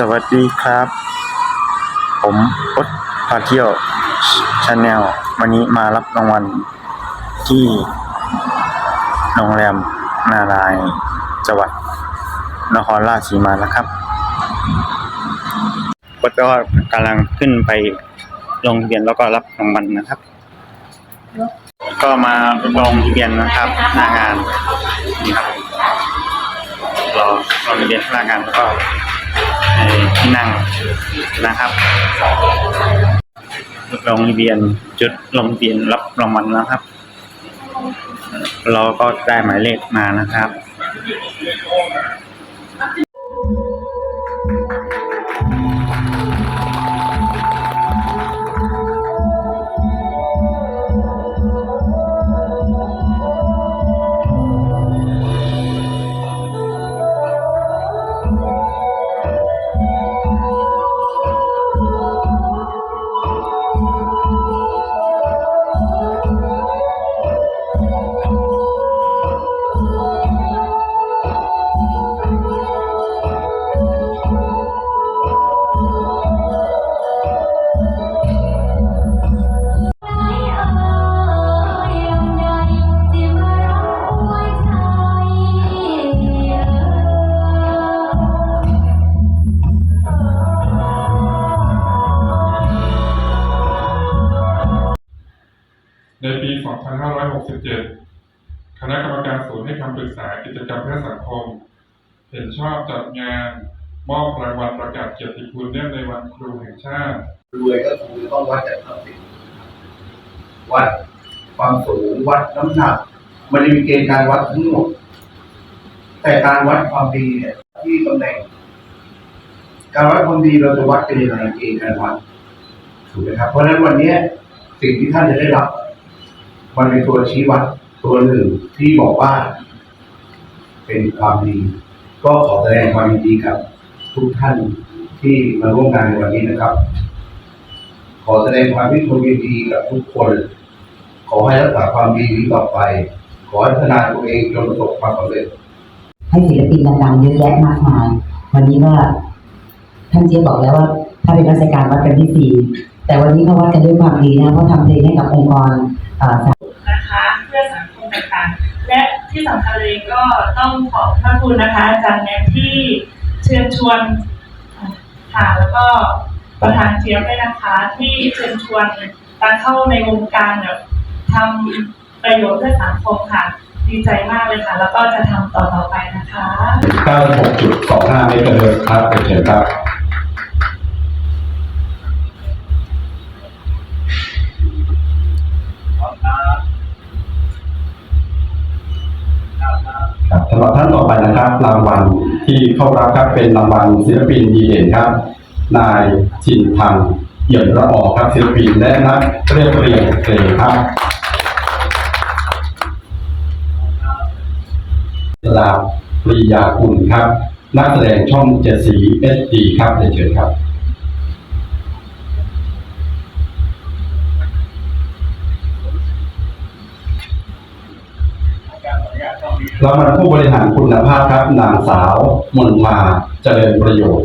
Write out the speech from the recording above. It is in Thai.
สวัสดีครับ ผมอดพาเที่ยวชาแนลวันนี้มารับรางวัลที่โรงแรมนารายจังหวัดนครราชสีมานะครับก็ก็กำลังขึ้นไปลงทะเบียนแล้วก็รับรางวัลนะครับ ก็มาลงทะเบียนนะครับหน้างานนี่ครับรอลงทะเบียนหน้างานแล้วก็ ที่นั่งนะครับลงเรียนจุดลงเรียนรับรางวัลนะครับ เราก็ได้หมายเลขมานะครับ ในปี 2567 คณะกรรมการศูนย์ให้คำปรึกษากิจกรรมเพื่อสังคม เห็นชอบจัดงานมอบรางวัลประกาศเกียรติคุณเนื่องในวันครูแห่งชาติรวยก็คือต้องวัดจากทรัพย์สินวัดความสูงวัดน้ำหนัก มันมีเกณฑ์การวัดทั้งหมด แต่การวัดความดีเนี่ยที่ตำแหน่ง การวัดความดีเราจะวัดเป็นยังไงเกณฑ์การวัดถูกไหมครับ เพราะฉะนั้นวันนี้สิ่งที่ท่านจะได้รับ มันเป็นตัวชี้วัดตัวหนึ่งที่บอกว่า เป็นความดี ก็ขอแสดงความยินดีกับ ทุกท่านที่มาร่วมงานในวันนี้นะครับ ขอแสดงความยินดีกับทุกคน ขอให้รักษาความดีนี้ต่อไป ขอพัฒนาตัวเองจนประสบความสำเร็จให้ศิลปินดังๆเยอะแยะมากมาย วันนี้ก็ท่านเจี๊ยบบอกแล้วว่า ถ้าเป็นราชการวัดกันที่สี่แต่วันนี้เขาวัดกันด้วยความดีนะเพราะทำเพลงให้กับองค์กรอ่อ นะคะเพื่อสังคมต่างๆ และ ที่สำคัญเลยก็ต้องขอบพระคุณนะคะอาจารย์แนที่เชิญชวนค่ะแล้วก็ประธานเจี๊ยบด้วยนะคะ ที่เชิญชวนการเข้าในวงการแบบทำประโยชน์เพื่อสังคมค่ะ ดีใจมากเลยค่ะ แล้วก็จะทำต่อๆไปนะคะ 96.25เมตรเลยครับเป็นเชิญครับำหรับท่านต่อไปนะครับ รางวัลที่เข้ารับครับเป็นรางวัลศิลปินดีเด่นครับ นายชินพันธ์เอี่ยมระออครับศิลปินและนักเรียบเรียงเพลงครับลาปรียาคุณครับ นักแสดงช่องเจ็ดสีเอสดีครับเรียนเชิญครับ เรามาผู้บริหารคุณภาพครับนางสาวมนมาเจริญประโยชน์